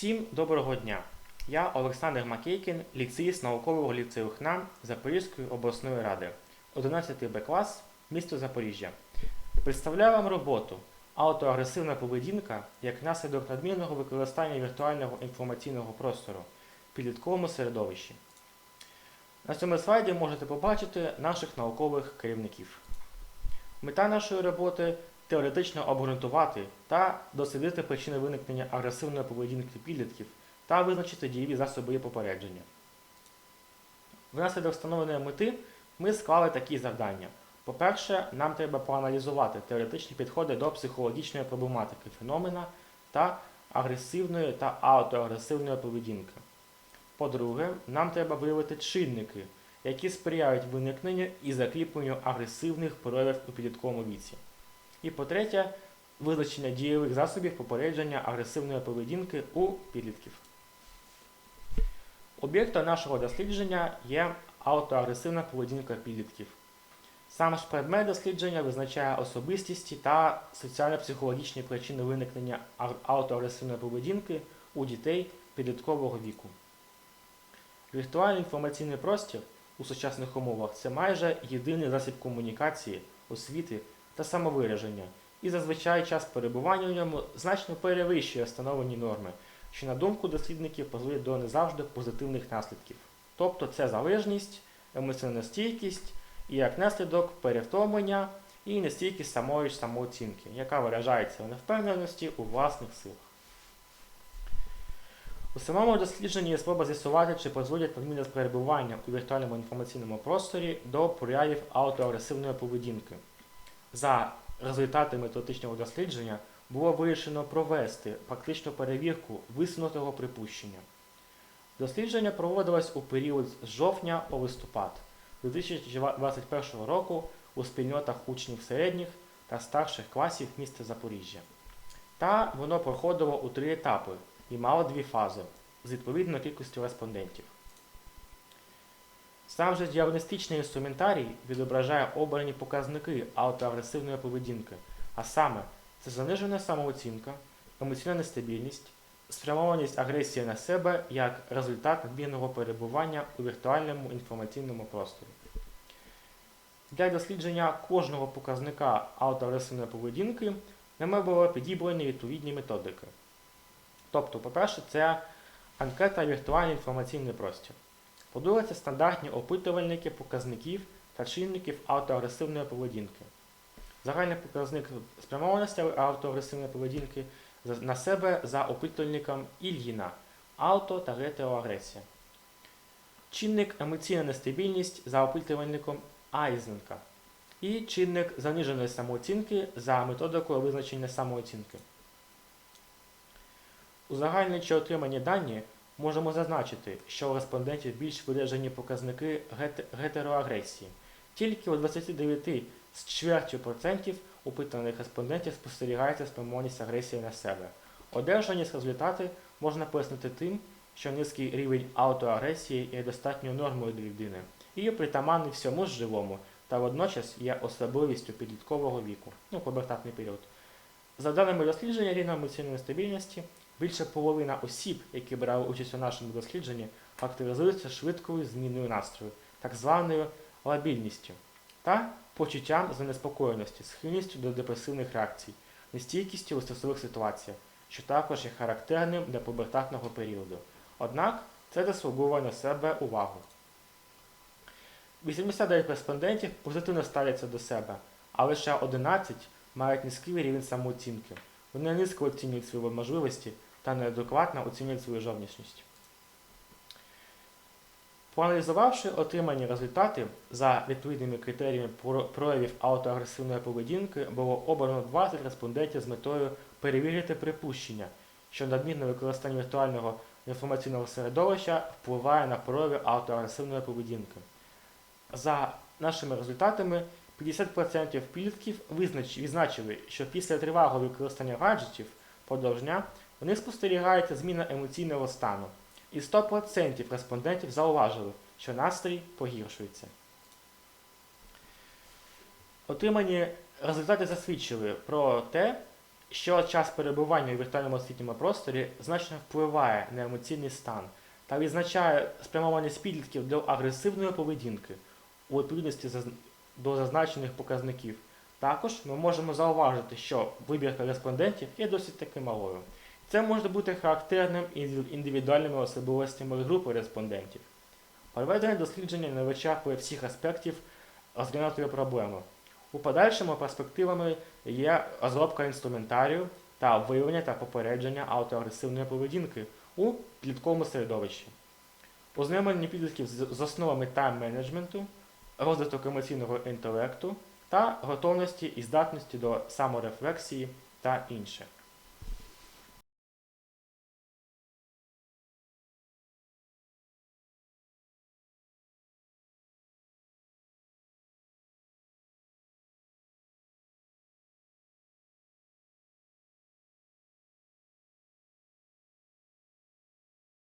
Всім доброго дня! Я Олександр Макейкін, ліцеїст наукового ліцею ХНА Запорізької обласної ради, 11 Б клас, місто Запоріжжя. Представляю вам роботу Аутоагресивна поведінка як наслідок надмірного використання віртуального інформаційного простору в підлітковому середовищі. На цьому слайді можете побачити наших наукових керівників. Мета нашої роботи теоретично обґрунтувати та дослідити причини виникнення агресивної поведінки підлітків та визначити дієві засоби її попередження. Внаслідок встановленої мети ми склали такі завдання. По-перше, нам треба проаналізувати теоретичні підходи до психологічної проблематики феномена та агресивної та аутоагресивної поведінки. По-друге, нам треба виявити чинники, які сприяють виникненню і закріпленню агресивних проявів у підлітковому віці. І по-третє, визначення дієвих засобів попередження агресивної поведінки у підлітків. Об'єктом нашого дослідження є аутоагресивна поведінка підлітків. Сам ж предмет дослідження визначає особистісті та соціально-психологічні причини виникнення аутоагресивної поведінки у дітей підліткового віку. Віртуальний інформаційний простір у сучасних умовах це майже єдиний засіб комунікації, освіти та самовираження, і зазвичай час перебування в ньому значно перевищує встановлені норми, що, на думку дослідників, призводить до не завжди позитивних наслідків. Тобто це залежність, емоційна стійкість і як наслідок перевтомлення і нестійкість самої ж самооцінки, яка виражається у невпевненості у власних силах. У самому дослідженні є спроба з'ясувати, чи призводять надмірне перебування у віртуальному інформаційному просторі до проявів аутоагресивної поведінки. За результатами методичного дослідження було вирішено провести практичну перевірку висунутого припущення. Дослідження проводилось у період з жовтня по листопад 2021 року у спільнотах учнів середніх та старших класів міста Запоріжжя. Та воно проходило у три етапи і мало дві фази з відповідною кількістю респондентів. Сам же діагностичний інструментарій відображає обрані показники аутоагресивної поведінки, а саме це занижена самооцінка, емоційна нестабільність, спрямованість агресії на себе як результат надмірного перебування у віртуальному інформаційному просторі. Для дослідження кожного показника аутоагресивної поведінки нами було підібрані відповідні методики. Тобто, по-перше, це анкета віртуальний інформаційний простір. По-друге, стандартні опитувальники показників та чинників аутоагресивної поведінки. Загальний показник спрямованості аутоагресивної поведінки на себе за опитувальником Ільїна ауто та ретроагресія. Чинник емоційна нестабільність за опитувальником Айзенка. І чинник заниженої самооцінки за методикою визначення самооцінки. Узагальнюючи отримані дані, можемо зазначити, що у респондентів більш виражені показники гетероагресії. Тільки у 29 з чвертю процентів опитаних респондентів спостерігається спрямованість агресії на себе. Одержані результати можна пояснити тим, що низький рівень аутоагресії є достатньою нормою для людини і притаманний всьому живому, та водночас є особливістю підліткового віку, ну, пубертатний період. За даними дослідження рівня емоційної нестабільності, більше половина осіб, які брали участь у нашому дослідженні, характеризуються швидкою зміною настрою, так званою лабільністю, та почуттям занеспокоєності, схильністю до депресивних реакцій, нестійкістю у стресових ситуаціях, що також є характерним для пубертатного періоду. Однак це заслуговує на себе увагу. 89 респондентів позитивно ставляться до себе, а лише 11 мають низький рівень самооцінки. Вони низько оцінюють свої можливості та неадекватно оцінюють свою зовнішність. Проаналізувавши отримані результати за відповідними критеріями проявів аутоагресивної поведінки, було обрано 20 респондентів з метою перевірити припущення, що надмірне використання віртуального інформаційного середовища впливає на прояви аутоагресивної поведінки. За нашими результатами, 50% підлітків визнач- відзначили, що після тривалого використання гаджетів продовж дня у них спостерігається зміна емоційного стану. І 100% респондентів зауважили, що настрій погіршується. Отримані результати засвідчили про те, що час перебування у віртуальному освітньому просторі значно впливає на емоційний стан та відзначає спрямованість підлітків до агресивної поведінки у відповідності до зазначених показників. Також ми можемо зауважити, що вибірка респондентів є досить таки малою. Це може бути характерним індиві- індивідуальними особливостями групи респондентів. Проведення дослідження вичерпує всіх аспектів розглянутої проблеми. У подальшому перспективами є розробка інструментарію та виявлення та попередження аутоагресивної поведінки у підлітковому середовищі. Ознайомлення підлітків з основами тайм-менеджменту, розвиток емоційного інтелекту та готовності і здатності до саморефлексії та інше.